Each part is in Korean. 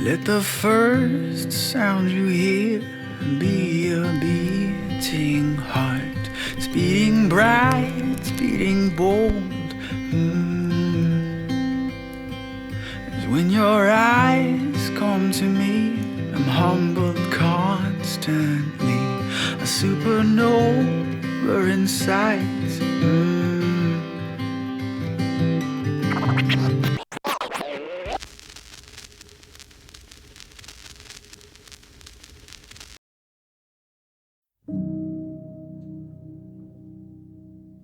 Let the first sound you hear be a beating heart, speeding bright, speeding bold. Mm. As when your eyes come to me, I'm humbled constantly, a supernova in sight. Mm.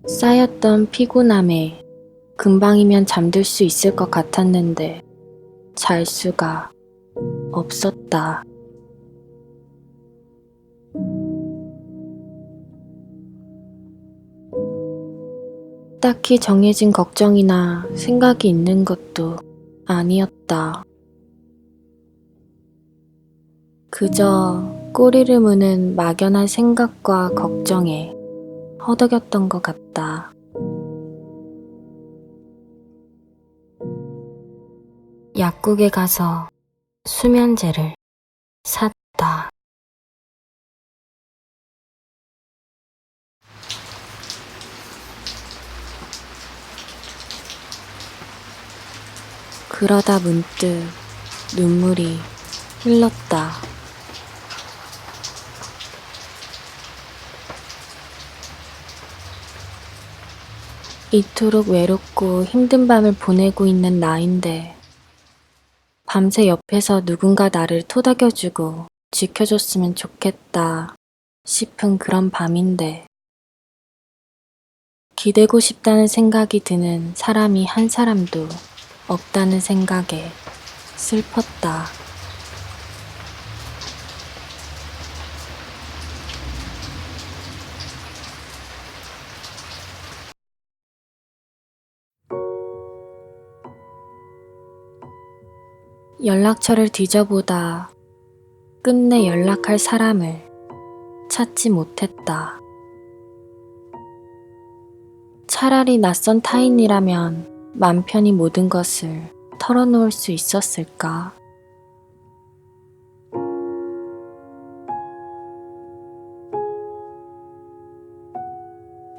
쌓였던 피곤함에 금방이면 잠들 수 있을 것 같았는데 잘 수가 없었다. 딱히 정해진 걱정이나 생각이 있는 것도 아니었다. 그저 꼬리를 무는 막연한 생각과 걱정에 허덕였던 것 같다. 약국에 가서 수면제를 샀다. 그러다 문득 눈물이 흘렀다. 이토록 외롭고 힘든 밤을 보내고 있는 나인데, 밤새 옆에서 누군가 나를 토닥여주고 지켜줬으면 좋겠다 싶은 그런 밤인데, 기대고 싶다는 생각이 드는 사람이 한 사람도 없다는 생각에 슬펐다. 연락처를 뒤져보다 끝내 연락할 사람을 찾지 못했다. 차라리 낯선 타인이라면 맘 편히 모든 것을 털어놓을 수 있었을까?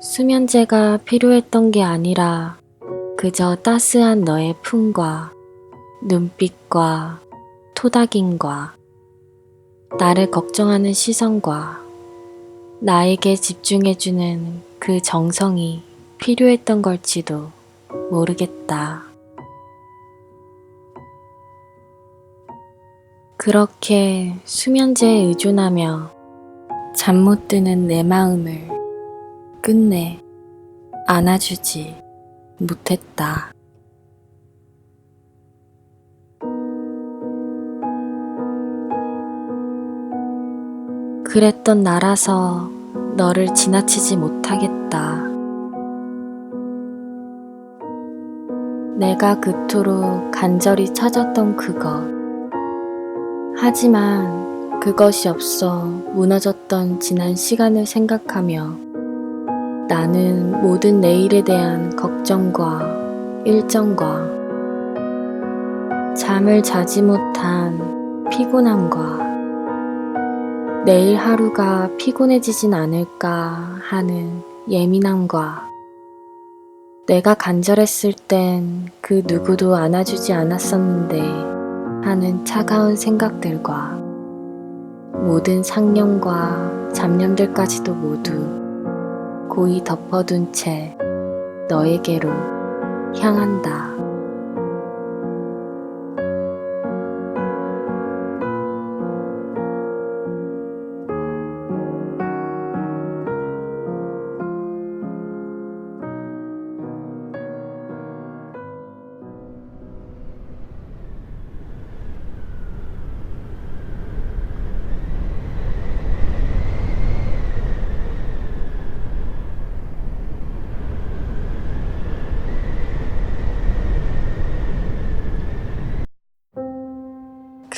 수면제가 필요했던 게 아니라 그저 따스한 너의 품과 눈빛과 토닥임과 나를 걱정하는 시선과 나에게 집중해주는 그 정성이 필요했던 걸지도 모르겠다. 그렇게 수면제에 의존하며 잠 못 드는 내 마음을 끝내 안아주지 못했다. 그랬던 나라서 너를 지나치지 못하겠다. 내가 그토록 간절히 찾았던 그것. 하지만 그것이 없어 무너졌던 지난 시간을 생각하며 나는 모든 내일에 대한 걱정과 일정과 잠을 자지 못한 피곤함과 내일 하루가 피곤해지진 않을까 하는 예민함과 내가 간절했을 땐 그 누구도 안아주지 않았었는데 하는 차가운 생각들과 모든 상념과 잡념들까지도 모두 고이 덮어둔 채 너에게로 향한다.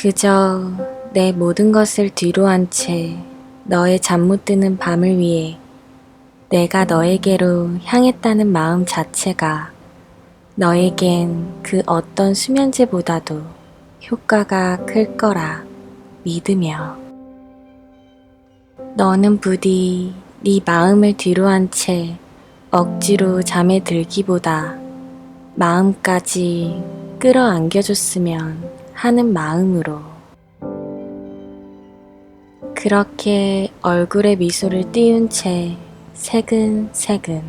그저 내 모든 것을 뒤로 한 채 너의 잠 못 드는 밤을 위해 내가 너에게로 향했다는 마음 자체가 너에겐 그 어떤 수면제보다도 효과가 클 거라 믿으며 너는 부디 네 마음을 뒤로 한 채 억지로 잠에 들기보다 마음까지 끌어안겨줬으면 하는 마음으로 그렇게 얼굴에 미소를 띄운 채 새근새근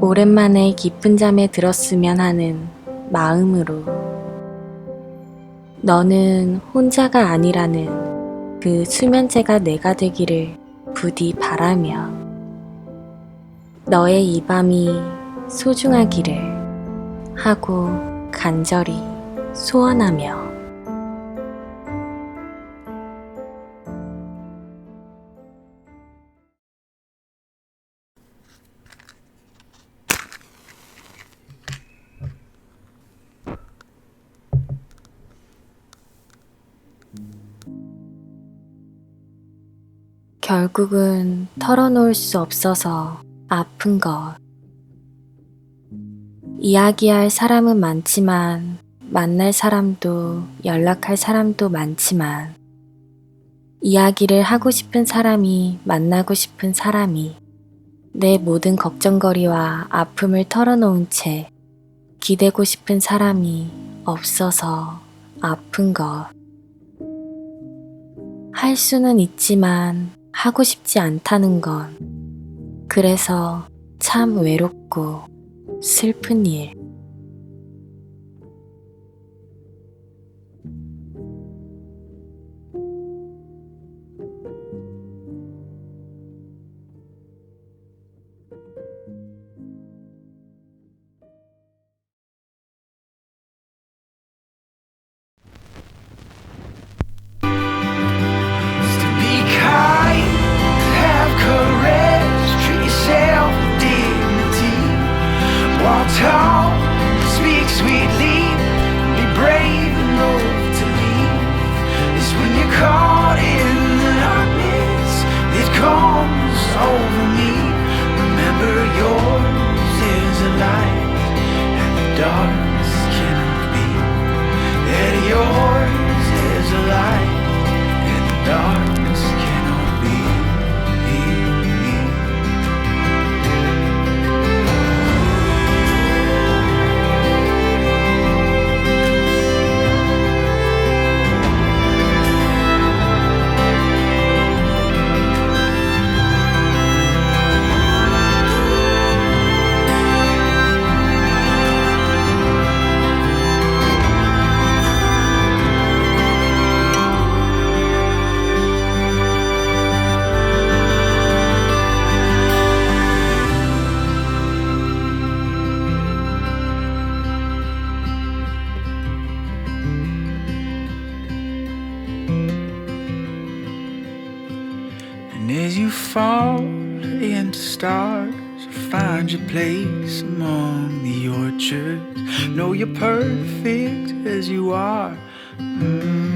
오랜만에 깊은 잠에 들었으면 하는 마음으로 너는 혼자가 아니라는 그 수면제가 내가 되기를 부디 바라며 너의 이 밤이 소중하기를 하고 간절히 소원하며 결국은 털어놓을 수 없어서 아픈 것. 이야기할 사람은 많지만, 만날 사람도, 연락할 사람도 많지만, 이야기를 하고 싶은 사람이, 만나고 싶은 사람이, 내 모든 걱정거리와 아픔을 털어놓은 채 기대고 싶은 사람이 없어서 아픈 것. 할 수는 있지만 하고 싶지 않다는 건 그래서 참 외롭고 슬픈 일. And as you fall into stars, you find your place among the orchards. Know you're perfect as you are. Mm.